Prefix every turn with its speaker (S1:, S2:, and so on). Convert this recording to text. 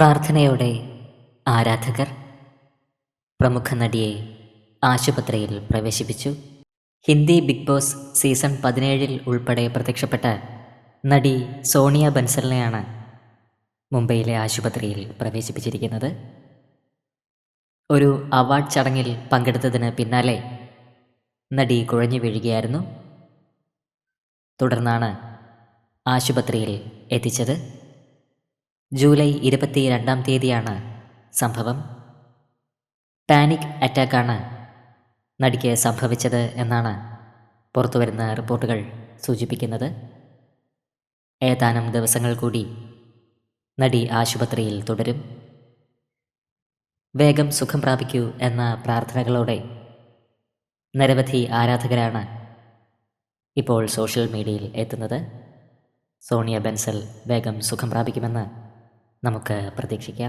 S1: പ്രാർത്ഥനയോടെ ആരാധകർ പ്രമുഖ നടിയെ ആശുപത്രിയിൽ പ്രവേശിപ്പിച്ചു. ഹിന്ദി ബിഗ് ബോസ് സീസൺ പതിനേഴിൽ ഉൾപ്പെടെ പ്രത്യക്ഷപ്പെട്ട നടി സോണിയ ബൻസലിനെയാണ് മുംബൈയിലെ ആശുപത്രിയിൽ പ്രവേശിപ്പിച്ചിരിക്കുന്നത്. ഒരു അവാർഡ് ചടങ്ങിൽ പങ്കെടുത്തതിന് പിന്നാലെ നടി കുഴഞ്ഞു വീഴുകയായിരുന്നു. തുടർന്നാണ് ആശുപത്രിയിൽ എത്തിച്ചത്. ജൂലൈ ഇരുപത്തി രണ്ടാം തീയതിയാണ് സംഭവം. പാനിക് അറ്റാക്കാണ് നടിക്ക് സംഭവിച്ചത് എന്നാണ് പുറത്തുവരുന്ന റിപ്പോർട്ടുകൾ സൂചിപ്പിക്കുന്നത്. ഏതാനും ദിവസങ്ങൾ കൂടി നടി ആശുപത്രിയിൽ തുടരും. വേഗം സുഖം പ്രാപിക്കൂ എന്ന പ്രാർത്ഥനകളോടെ നിരവധി ആരാധകരാണ് ഇപ്പോൾ സോഷ്യൽ മീഡിയയിൽ എത്തുന്നത്. സോണിയ ബെൻസൽ വേഗം സുഖം പ്രാപിക്കുമെന്ന് നമുക്ക് പ്രതീക്ഷിക്കാം.